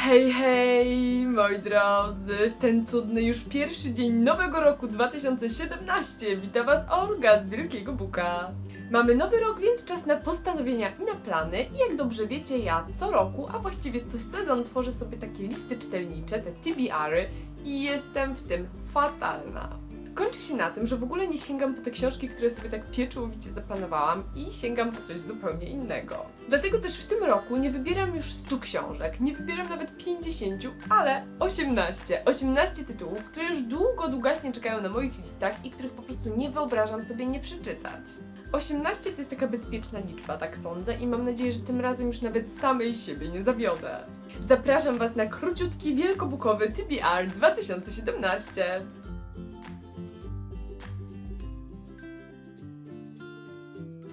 Hej, hej, moi drodzy, w ten cudny już pierwszy dzień nowego roku 2017 wita Was Olga z Wielkiego Buka. Mamy nowy rok, więc czas na postanowienia i na plany i jak dobrze wiecie, ja co roku, a właściwie co sezon tworzę sobie takie listy czytelnicze, te TBR-y i jestem w tym fatalna. Kończy się na tym, że w ogóle nie sięgam po te książki, które sobie tak pieczołowicie zaplanowałam i sięgam po coś zupełnie innego. Dlatego też w tym roku nie wybieram już 100 książek, nie wybieram nawet 50, ale 18. 18 tytułów, które już długo, długaśnie czekają na moich listach i których po prostu nie wyobrażam sobie nie przeczytać. 18 to jest taka bezpieczna liczba, tak sądzę, i mam nadzieję, że tym razem już nawet samej siebie nie zawiodę. Zapraszam Was na króciutki, wielkobukowy TBR 2017.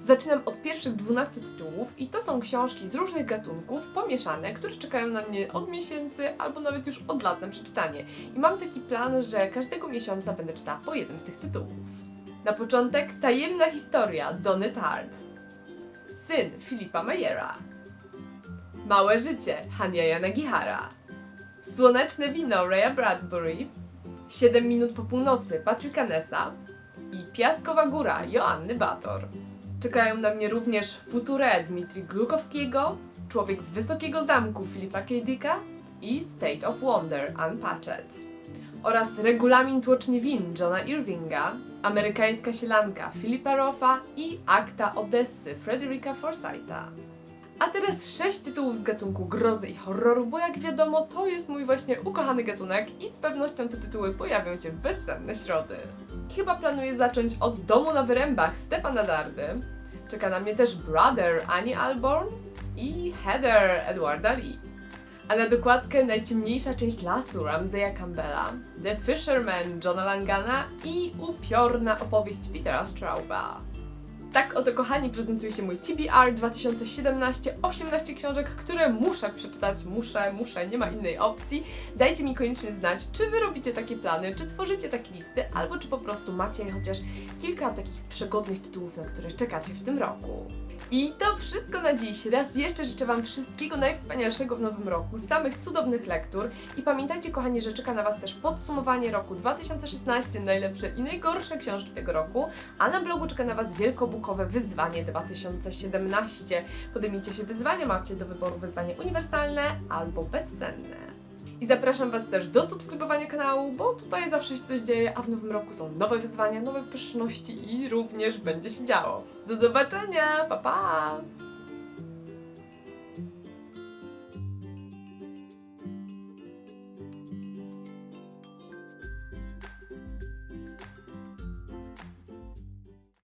Zaczynam od pierwszych 12 tytułów i to są książki z różnych gatunków, pomieszane, które czekają na mnie od miesięcy albo nawet już od lat na przeczytanie. I mam taki plan, że każdego miesiąca będę czytała po jednym z tych tytułów. Na początek Tajemna historia Donny Tart. Syn Filipa Mayera. Małe życie Hania Yanagihara. Słoneczne wino Raya Bradbury. 7 minut po północy Patryka Nessa. I Piaskowa góra Joanny Bator. Czekają na mnie również Future Dmitri Glukowskiego, Człowiek z Wysokiego Zamku Filipa K. I State of Wonder Ann Patchett. Oraz Regulamin Tłoczni Win Johna Irvinga, Amerykańska Sielanka Filipa Roffa i Akta Odessy Frederica Forsytha. A teraz sześć tytułów z gatunku grozy i horroru, bo jak wiadomo, to jest mój właśnie ukochany gatunek i z pewnością te tytuły pojawią się w bezsenne środy. Chyba planuję zacząć od Domu na Wyrębach Stefana Dardy. Czeka na mnie też Brother Annie Alborn i Heather Edwarda Lee. A na dokładkę najciemniejsza część lasu Ramseya Campbella, The Fisherman Johna Langana i upiorna opowieść Petera Strauba. Tak oto kochani prezentuje się mój TBR 2017, 18 książek, które muszę przeczytać, muszę, muszę, nie ma innej opcji. Dajcie mi koniecznie znać, czy wy robicie takie plany, czy tworzycie takie listy, albo czy po prostu macie chociaż kilka takich przegodnych tytułów, na które czekacie w tym roku. I to wszystko na dziś. Raz jeszcze życzę Wam wszystkiego najwspanialszego w nowym roku, samych cudownych lektur i pamiętajcie kochani, że czeka na Was też podsumowanie roku 2016, najlepsze i najgorsze książki tego roku, a na blogu czeka na Was wielkobukowe wyzwanie 2017. Podejmijcie się wyzwania, macie do wyboru wyzwanie uniwersalne albo bezsenne. I zapraszam Was też do subskrybowania kanału, bo tutaj zawsze się coś dzieje, a w nowym roku są nowe wyzwania, nowe pyszności i również będzie się działo. Do zobaczenia, pa pa!